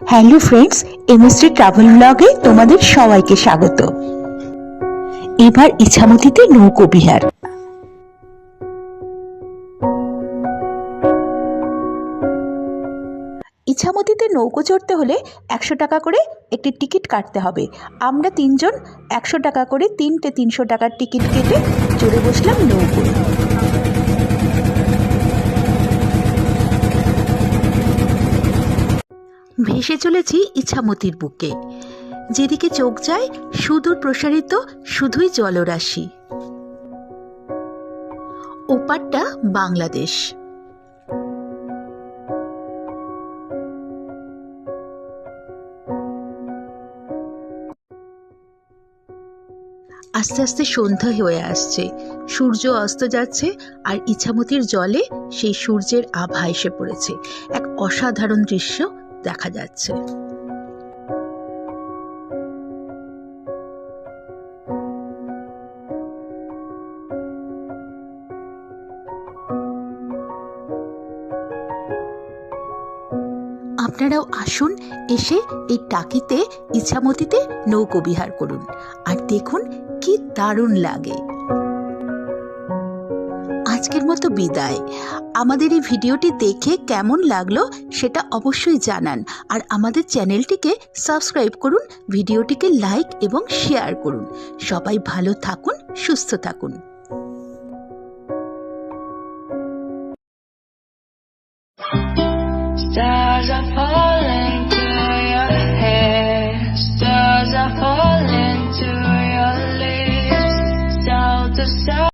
Hello friends MST travel ব্লগে তোমাদের সবাইকে স্বাগত। এবার ইছামতিতে নৌকো বিহার। ইছামতিতে নৌকো চড়তে হলে একশো টাকা করে একটি টিকিট কাটতে হবে। আমরা তিনজন একশো টাকা করে তিনটে তিনশো টাকার টিকিট কেটে চড়ে বসলাম নৌকোয়। ভেসে চলেছি ইছামতির বুকে। যেদিকে চোখ যায়, সুদূর প্রসারিত শুধুই জলরাশি। ওপারটা বাংলাদেশ। আস্তে আস্তে সন্ধ্যা হয়ে আসছে। সূর্য অস্ত যাচ্ছে আর ইছামতির জলে সেই সূর্যের আভা এসে পড়েছে। এক অসাধারণ দৃশ্য দেখা যাচ্ছে। আপনারাও আসুন, এসে এই টাকিতে, ইছামতিতে নৌকো বিহার করুন। আর দেখুন কি দারুণ লাগে। আজকের মতো বিদায়। আমাদের এই ভিডিওটি দেখে কেমন লাগল সেটা অবশ্যই জানান। আর আমাদের চ্যানেলটিকে সাবস্ক্রাইব করুন, ভিডিওটিকে লাইক এবং শেয়ার করুন। সবাই ভালো থাকুন, সুস্থ থাকুন। Thank